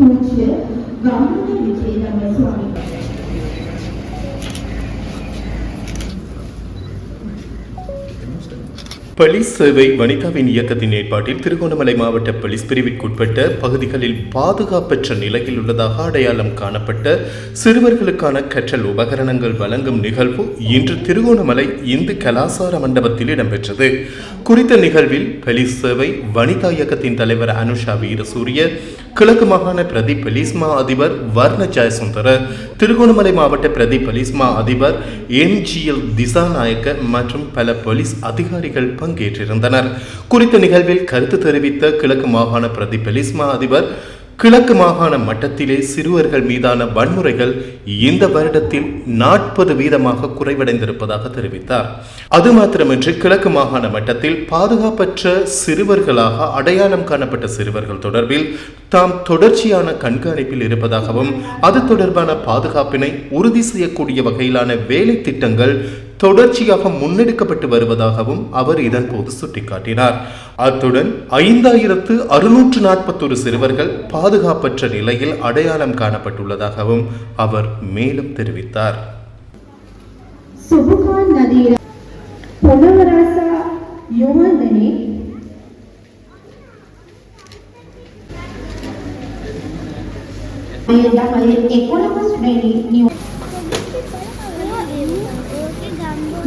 பூஜ்ய கவர்ந்த விஜயதம சுவாமி பலிஸ் சேவை வனிதாவின் இயக்கத்தின் ஏற்பாட்டில் திருகோணமலை மாவட்ட பலிஸ் பிரிவிற்குட்பட்ட பகுதிகளில் பாதுகாப்பற்ற நிலையில் உள்ளதாக அடையாளம் காணப்பட்ட சிறுவர்களுக்கான கற்றல் உபகரணங்கள் வழங்கும் நிகழ்வு இன்று திருகோணமலை இந்து கலாசார மண்டபத்தில் இடம்பெற்றது. குறித்த நிகழ்வில் பலிஸ் சேவை வனிதா இயக்கத்தின் தலைவர் அனுஷா வீரசூரிய கிழக்கு மாகாண பிரதி பலிஸ்மா அதிபர் வர்ண ஜெயசுந்தர திருகோணமலை மாவட்ட பிரதி பலிஸ்மா அதிபர் எம் ஜி எல் திசாநாயக்க மற்றும் பல போலீஸ் அதிகாரிகள் பங்கேற்றிருந்தனர். குறித்த நிகழ்வில் கருத்து தெரிவித்த கிழக்கு மாகாண பிரதி பலிஸ்மா அதிபர் கிழக்கு மாகாண மட்டத்திலே சிறுவர்கள் மீதான வன்முறைகள் இந்த வருடத்தில் நாற்பது வீதமாக குறைவடைந்திருப்பதாக தெரிவித்தார். அது மாத்திரமின்றி கிழக்கு மாகாண மட்டத்தில் பாதுகாப்பற்ற சிறுவர்களாக அடையாளம் காணப்பட்ட சிறுவர்கள் தொடர்பில் தாம் தொடர்ச்சியான கண்காணிப்பில் இருப்பதாகவும் அது தொடர்பான பாதுகாப்பினை உறுதி செய்யக்கூடிய வகையிலான வேலை திட்டங்கள் தொடர்ச்சியாக முன்னெடுக்கப்பட்டு வருவதாகவும் அவர் இதன்போது சுட்டிக்காட்டினார். அத்துடன் ஐந்தாயிரத்து அறுநூற்று நாற்பத்தொரு சிறுவர்கள் பாதுகாப்பற்ற நிலையில் அடையாளம் காணப்பட்டுள்ளதாகவும் அவர் மேலும் தெரிவித்தார். எकोणीस Cái!